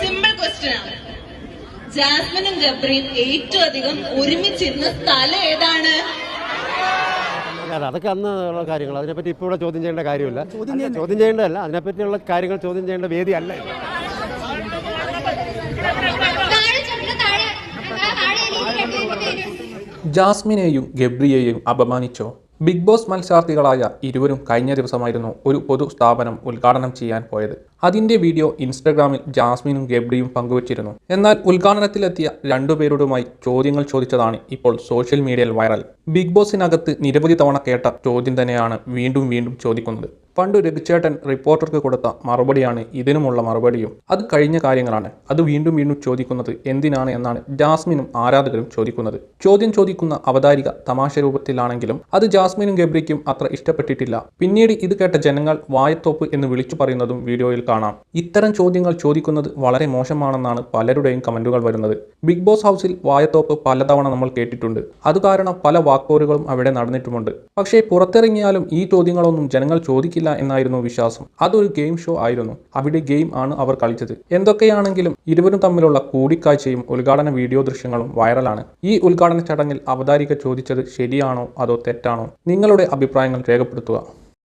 Simple question ആണ്. ജാസ്മിനും ഗബ്രിയും ഏറ്റവും അധികം ഒരുമിച്ചിരുന്ന സ്ഥലം ഏതാണ്? അതൊക്കെ അന്ന് ഉള്ള കാര്യങ്ങൾ. അതിനെപ്പറ്റി ഇപ്പോൾ ഇവിടെ ചോദ്യം ചെയ്യേണ്ട കാര്യമില്ല. ചോദ്യം ചെയ്യേണ്ടതല്ല. അതിനെപ്പറ്റിയുള്ള കാര്യങ്ങൾ ചോദ്യം ചെയ്യേണ്ട വേദി അല്ല ജാസ്മിനെയും ഗബ്രിയെയും അപമാനിച്ചോ? ബിഗ് ബോസ് മത്സരാർത്ഥികളായ ഇരുവരും കഴിഞ്ഞ ദിവസമായിരുന്നു ഒരു പൊതു സ്ഥാപനം ഉദ്ഘാടനം ചെയ്യാൻ പോയത്. അതിന്റെ വീഡിയോ ഇൻസ്റ്റഗ്രാമിൽ ജാസ്മിനും ഗബ്രിയും പങ്കുവച്ചിരുന്നു. എന്നാൽ ഉദ്ഘാടനത്തിലെത്തിയ രണ്ടുപേരോടുമായി ചോദ്യങ്ങൾ ചോദിച്ചതാണ് ഇപ്പോൾ സോഷ്യൽ മീഡിയയിൽ വൈറൽ. ബിഗ് ബോസിനകത്ത് നിരവധി തവണ കേട്ട ചോദ്യം തന്നെയാണ് വീണ്ടും വീണ്ടും ചോദിക്കുന്നത്. പണ്ട് രഘുചേട്ടൻ റിപ്പോർട്ടർക്ക് കൊടുത്ത മറുപടിയാണ് ഇതിനുമുള്ള മറുപടിയും. അത് കഴിഞ്ഞ കാര്യങ്ങളാണ്. അത് വീണ്ടും വീണ്ടും ചോദിക്കുന്നത് എന്തിനാണ് എന്നാണ് ജാസ്മിനും ആരാധകരും ചോദിക്കുന്നത്. ചോദ്യം ചോദിക്കുന്ന അവതാരിക തമാശ രൂപത്തിലാണെങ്കിലും അത് ജാസ്മിനും ഗബ്രിക്കും അത്ര ഇഷ്ടപ്പെട്ടിട്ടില്ല. പിന്നീട് ഇത് കേട്ട ജനങ്ങൾ വായത്തോപ്പ് എന്ന് വിളിച്ചു പറയുന്നതും വീഡിയോയിൽ കാണാം. ഇത്തരം ചോദ്യങ്ങൾ ചോദിക്കുന്നത് വളരെ മോശമാണെന്നാണ് പലരുടെയും കമന്റുകൾ വരുന്നത്. ബിഗ് ബോസ് ഹൗസിൽ വായത്തോപ്പ് പലതവണ നമ്മൾ കേട്ടിട്ടുണ്ട്. അത് കാരണം പല വാക്കോറുകളും അവിടെ നടന്നിട്ടുമുണ്ട്. പക്ഷേ പുറത്തിറങ്ങിയാലും ഈ ചോദ്യങ്ങളൊന്നും ജനങ്ങൾ ചോദിക്കില്ല എന്നായിരുന്നു വിശ്വാസം. അതൊരു ഗെയിം ഷോ ആയിരുന്നു. അവിടെ ഗെയിം ആണ് അവർ കളിച്ചത്. എന്തൊക്കെയാണെങ്കിലും ഇരുവരും തമ്മിലുള്ള കൂടിക്കാഴ്ചയും ഉദ്ഘാടന വീഡിയോ ദൃശ്യങ്ങളും വൈറലാണ്. ഈ ഉദ്ഘാടന ചടങ്ങിൽ അവതാരിക ചോദിച്ചത് ശരിയാണോ അതോ തെറ്റാണോ? നിങ്ങളുടെ അഭിപ്രായങ്ങൾ രേഖപ്പെടുത്തുക.